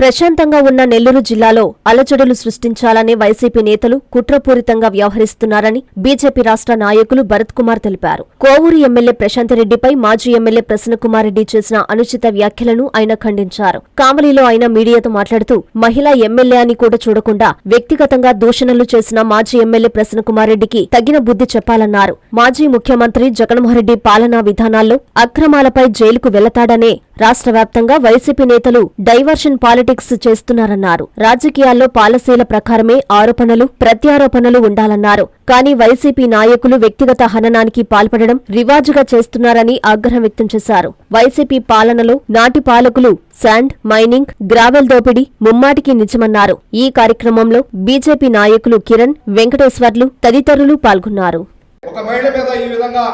ప్రశాంతంగా ఉన్న నెల్లూరు జిల్లాలో అలజడులు సృష్టించాలనే వైసీపీ నేతలు కుట్రపూరితంగా వ్యవహరిస్తున్నారని బీజేపీ రాష్ట్ర నాయకులు భరత్ కుమార్ తెలిపారు. కోవూరు ఎమ్మెల్యే ప్రశాంతరెడ్డిపై మాజీ ఎమ్మెల్యే ప్రసన్నకుమార్ రెడ్డి చేసిన అనుచిత వ్యాఖ్యలను ఆయన ఖండించారు. కామలిలో ఆయన మీడియాతో మాట్లాడుతూ మహిళా ఎమ్మెల్యే అని కూడా చూడకుండా వ్యక్తిగతంగా దూషణలు చేసిన మాజీ ఎమ్మెల్యే ప్రసన్నకుమార్ రెడ్డికి తగిన బుద్ధి చెప్పాలన్నారు. మాజీ ముఖ్యమంత్రి జగన్మోహన్ రెడ్డి పాలనా విధానాల్లో అక్రమాలపై జైలుకు వెళతాడనే రాష్ట్ర వ్యాప్తంగా వైసీపీ నేతలు డైవర్షన్ పాలిటిక్స్ చేస్తున్నారన్నారు. రాజకీయాల్లో పాలసీల ప్రకారమే ఆరోపణలు ప్రత్యారోపణలు ఉండాలన్నారు. కానీ వైసీపీ నాయకులు వ్యక్తిగత హననానికి పాల్పడడం రివాజుగా చేస్తున్నారని ఆగ్రహం వ్యక్తం చేశారు. వైసీపీ పాలనలో నాటి పాలకులు శాండ్ మైనింగ్ గ్రావెల్ దోపిడీ ముమ్మాటికి నిజమన్నారు. ఈ కార్యక్రమంలో బీజేపీ నాయకులు కిరణ్ వెంకటేశ్వర్లు తదితరులు పాల్గొన్నారు. ఒక మహిళ మీద ఈ విధంగా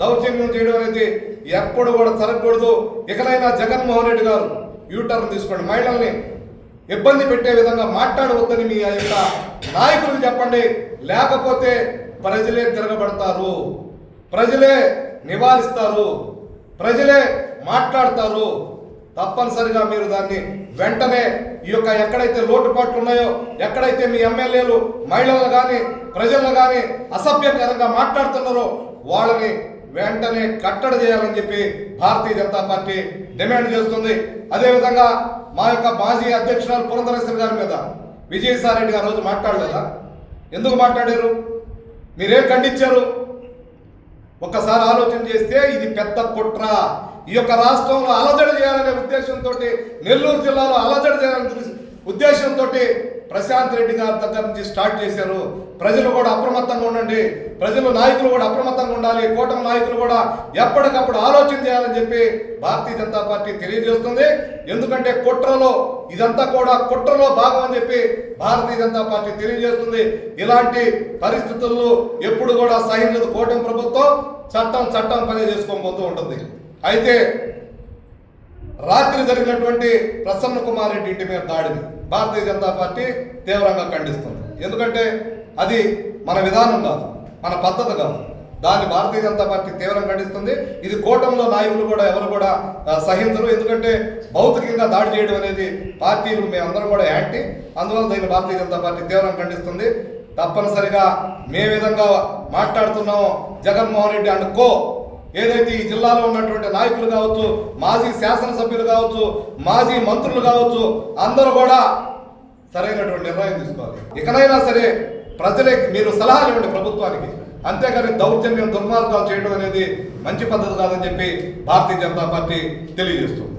దౌర్జన్యం చేయడం అనేది ఎప్పుడు కూడా జరగకూడదు. ఇకనైనా జగన్మోహన్ రెడ్డి గారు యూటర్న్ తీసుకోండి. మహిళల్ని ఇబ్బంది పెట్టే విధంగా మాట్లాడవద్దని మీ ఆ యొక్క నాయకులు చెప్పండి. లేకపోతే ప్రజలే తిరగబడతారు. ప్రజలే నివారిస్తారు. ప్రజలే మాట్లాడతారు. తప్పనిసరిగా మీరు దాన్ని వెంటనే ఈ యొక్క ఎక్కడైతే లోటుపాట్లు ఉన్నాయో ఎక్కడైతే మీ ఎమ్మెల్యేలు మహిళలు కానీ ప్రజలు కానీ అసభ్యకరంగా మాట్లాడుతున్నారో వాళ్ళని వెంటనే కట్టడి చేయాలని చెప్పి భారతీయ జనతా పార్టీ డిమాండ్ చేస్తుంది. అదేవిధంగా మా యొక్క మాజీ అధ్యక్షురాలు పురంధరేశ్వరి గారి మీద విజయసాయి రెడ్డి గారు రోజు మాట్లాడలేదా ఎందుకు మాట్లాడారు? మీరేం ఖండించారు? ఒక్కసారి ఆలోచన చేస్తే ఇది పెద్ద కుట్ర. ఈ యొక్క రాష్ట్రంలో అలజడి చేయాలనే ఉద్దేశంతో నెల్లూరు జిల్లాలో అలజడి చేయాలనే ఉద్దేశంతో ప్రశాంత్ రెడ్డి గారి దగ్గర నుంచి స్టార్ట్ చేశారు. ప్రజలు కూడా అప్రమత్తంగా ఉండండి. ప్రజలు నాయకులు కూడా అప్రమత్తంగా ఉండాలి. కూటమి నాయకులు కూడా ఎప్పటికప్పుడు ఆలోచన చేయాలని చెప్పి భారతీయ జనతా పార్టీ తెలియజేస్తుంది. ఎందుకంటే కుట్రలో ఇదంతా కూడా కుట్రలో భాగం అని చెప్పి భారతీయ జనతా పార్టీ తెలియజేస్తుంది. ఇలాంటి పరిస్థితుల్లో ఎప్పుడు కూడా సహించదు కూటమి ప్రభుత్వం. చట్టం చట్టం పని చేసుకొని పోతూ ఉంటుంది. అయితే రాత్రి జరిగినటువంటి ప్రసన్న కుమార్ రెడ్డి ఇంటి మీద దాడిని భారతీయ జనతా పార్టీ తీవ్రంగా ఖండిస్తుంది. ఎందుకంటే అది మన విధానం కాదు మన పద్ధతి కాదు. దాన్ని భారతీయ జనతా పార్టీ తీవ్రంగా ఖండిస్తుంది. ఇది కూటమిలో నాయకులు కూడా ఎవరు కూడా సహించరు. ఎందుకంటే భౌతికంగా దాడి చేయడం అనేది పార్టీలు మేమందరం కూడా యాంటీ. అందువల్ల దీన్ని భారతీయ జనతా పార్టీ తీవ్రంగా ఖండిస్తుంది. తప్పనిసరిగా మే విధంగా మాట్లాడుతున్నామో. జగన్మోహన్ రెడ్డి అండ్ కో ఏదైతే ఈ జిల్లాలో ఉన్నటువంటి నాయకులు కావచ్చు మాజీ శాసనసభ్యులు కావచ్చు మాజీ మంత్రులు కావచ్చు అందరూ కూడా సరైనటువంటి నిర్ణయం తీసుకోవాలి. ఇకనైనా సరే ప్రజలే మీరు సలహాలు ఇవ్వండి ప్రభుత్వానికి. అంతేగాని దౌర్జన్యం దుర్మార్గాలు చేయడం అనేది మంచి పద్ధతి కాదని చెప్పి భారతీయ జనతా పార్టీ తెలియజేస్తుంది.